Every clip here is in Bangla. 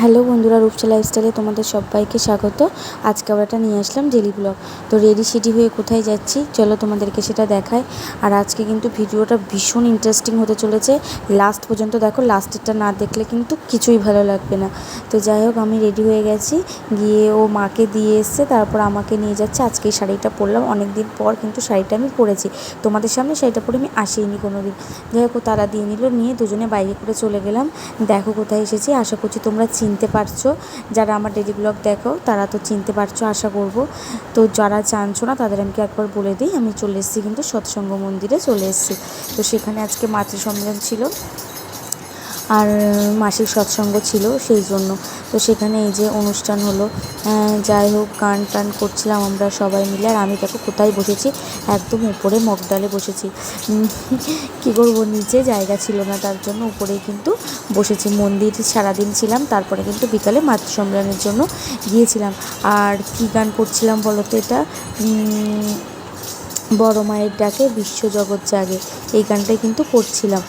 হ্যালো বন্ধুরা, রূপসা লাইফস্টাইলে তোমাদের সবাইকে স্বাগত। আজকে আবার একটা নিয়ে আসলাম ডেলি ব্লগ তো রেডি সিডি হয়ে কোথায় যাচ্ছি? চলো তোমাদেরকে সেটা দেখায় আর আজকে কিন্তু ভিডিওটা ভীষণ ইন্টারেস্টিং হতে চলেছে। লাস্ট পর্যন্ত দেখো লাস্টেরটা না দেখলে কিন্তু কিছুই ভালো লাগবে না। তো যাই হোক, আমি রেডি হয়ে গেছি। গিয়ে ও মাকে দিয়ে এসছে, তারপর আমাকে নিয়ে যাচ্ছে। আজকে এই শাড়িটা পরলাম। অনেক দিন পর কিন্তু শাড়িটা আমি পরেছি। তোমাদের সামনে শাড়িটা পরে আমি আসিনি কোনো দিন যাই হোক তারা দিয়ে নিল, নিয়ে দুজনে বাইরে করে চলে গেলাম। দেখো কোথায় এসেছি। আশা করছি তোমরা চিনতে পারছ। যারা আমার ডেলি ব্লগ দেখো, তারা তো চিনতে পারছ, আশা করব। তো যারা জানছো না, তাদের আমি একবার বলে দিই, আমি চলে এসেছি কিন্তু সৎসঙ্গ মন্দিরে চলে এসেছি। তো সেখানে আজকে মাতৃ সম্মেলন ছিল। আর মাসিক সৎসঙ্গ ছিল, সেই জন্য। তো সেখানে এই যে অনুষ্ঠান হলো যাই হোক, গান টান করছিলাম আমরা সবাই মিলে, আর আমি দেখো কোথায় বসেছি? একদম উপরে মগডালে বসেছি। কী করব নিচে জায়গা ছিল না, তার জন্য উপরেই কিন্তু বসেছি। মন্দির সারাদিন ছিলাম, তারপরে কিন্তু বিকালে মাতৃ সম্মেলনের জন্য গিয়েছিলাম। আর কী গান করছিলাম বলো তো এটা? বড় মায়ের ডাকে, বিশ্বজগৎ জাগে, এই গানটাই কিন্তু করছিলাম।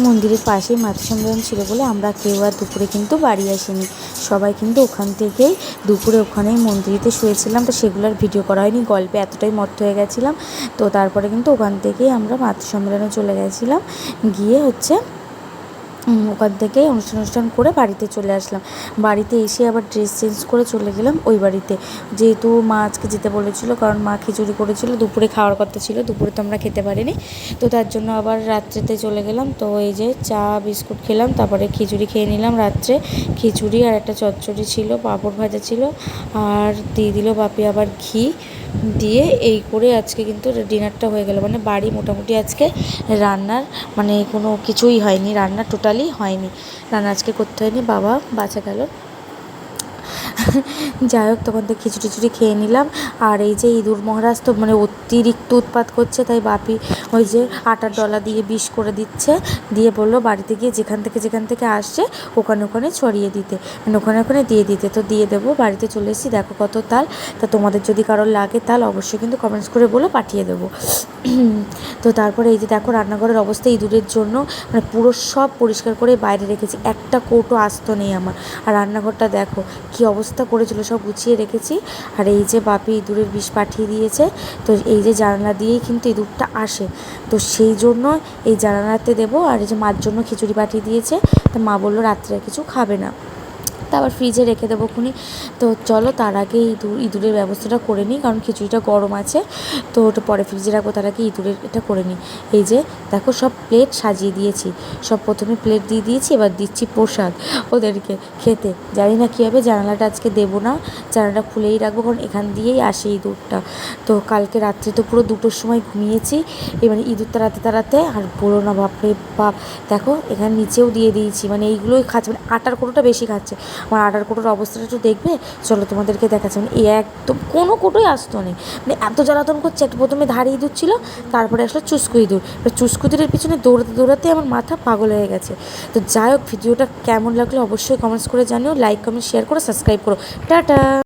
মন্দিরের পাশেই মাতৃ সম্মেলন ছিল বলে আমরা কেউ আর দুপুরে কিন্তু বাড়ি আসিনি। সবাই কিন্তু ওখান থেকেই দুপুরে ওখানেই মন্দিরেতে শুয়েছিলাম। তো সেগুলোর ভিডিও করা হয়নি, গল্পে এতটাই মত্ত হয়ে গেছিলাম। তো তারপরে কিন্তু ওখান থেকেই আমরা মাতৃ সম্মেলনে চলে গেছিলাম। গিয়ে হচ্ছে ওখান থেকে অনুষ্ঠান অনুষ্ঠান করে বাড়িতে চলে আসলাম। বাড়িতে এসে আবার ড্রেস চেঞ্জ করে চলে গেলাম ওই বাড়িতে। যেহেতু মা আজকে যেতে বলেছিলো, কারণ মা খিচুড়ি করেছিল, দুপুরে খাওয়ার কথা ছিল, দুপুরে তো আমরা খেতে পারিনি। তো তার জন্য আবার রাত্রেতে চলে গেলাম। তো এই যে চা, বিস্কুট খেলাম, তারপরে খিচুড়ি খেয়ে নিলাম রাত্রে। খিচুড়ি আর একটা চচ্চড়ি ছিল, পাঁপড় ভাজা ছিল, আর দিয়ে দিল বাপি আবার ঘি। দিয়ে এই করে আজকে কিন্তু ডিনারটা হয়ে গেল। মানে বাড়ি মোটামুটি আজকে রান্নার মানে কোনো কিছুই হয়নি। রান্না টোটালি হয়নি। রান্না আজকে করতে হয়নি বাবা বাঁচা গেল। যাই হোক, তখন তো খিচুড়ি টিচুড়ি খেয়ে নিলাম। আর এই যে ইঁদুর মহারাজ তো মানে অতিরিক্ত উৎপাত করছে, তাই বাপি ওই যে আটার ডলা দিয়ে বিষ করে দিচ্ছে। দিয়ে বলল, বাড়িতে গিয়ে যেখান থেকে যেখান থেকে আসছে, ওখানে ওখানে ছড়িয়ে দিতে। মানে ওখানে ওখানে দিয়ে দিতে। তো দিয়ে দেবো, বাড়িতে চলে এসেছি, দেখো কত তাল। তা তোমাদের যদি কারোর লাগে তাল, অবশ্যই কিন্তু কমেন্টস করে বলো, পাঠিয়ে দেবো। তো তারপরে এই যে দেখো, রান্নাঘরের অবস্থা ইঁদুরের জন্য। মানে পুরো সব পরিষ্কার করে বাইরে রেখেছি। একটা কৌটো আসতো নেই আমার। আর রান্নাঘরটা দেখো, কী অবস্থা করেছিল, সব গুছিয়ে রেখেছি। আর এই যে বাপি ইঁদুরের বিষ পাঠিয়ে দিয়েছে, তো এই যে জানালা দিয়েই কিন্তু ইঁদুরটা আসে। তো সেই জন্য এই জানালাতে দেবো, আর এই যে মার জন্য খিচুড়ি পাঠিয়ে দিয়েছে, তো মা বলল রাত্রে কিছু খাবে না। তা আবার ফ্রিজে রেখে দেবো খুনি। তো চলো তার আগে ইঁদুর ইঁদুরের ব্যবস্থাটা করে নিই, কারণ খিচুড়িটা গরম আছে। তো ওটা পরে ফ্রিজে রাখব, তার আগে ইঁদুরের এটা করে নিই। এই যে, দেখো সব প্লেট সাজিয়ে দিয়েছি। সব প্রথমে প্লেট দিয়ে দিয়েছি, এবার দিচ্ছি প্রসাদ ওদেরকে খেতে। জানি না কী হবে, জানালাটা আজকে দেবো না। জানালাটা খুলেই রাখব, কারণ এখান দিয়েই আসে ইঁদুরটা। তো কালকে রাত্রে তো পুরো দুটোর সময় ঘুমিয়েছি। এবার ইঁদুর তাড়াতে তাড়াতে, আর বলো না, বাপরে বাপ। দেখো, এখানে নিচেও দিয়ে দিয়েছি মানে এইগুলোই খাচ্ছে মানে আটার কোনোটা বেশি খাচ্ছে। আমার আটার কুটোর অবস্থাটা একটু দেখবে। চলো তোমাদেরকে দেখাচ্ছি। মানে এ একদম কোনো কুটোই আসতো নেই। মানে এত জ্বালাতন করছে, একটা প্রথমে ধারিয়ে ইঁদুর ছিল, তারপরে আসলো চুস্কু ইঁদুর। এবার চুস্কু ইঁদুরের পিছনে দৌড়াতে দৌড়াতে আমার মাথা পাগল হয়ে গেছে। তো যাই হোক, ভিডিওটা কেমন লাগল অবশ্যই কমেন্টস করে জানিও। লাইক কমেন্ট শেয়ার করো সাবস্ক্রাইব করো। টাটা!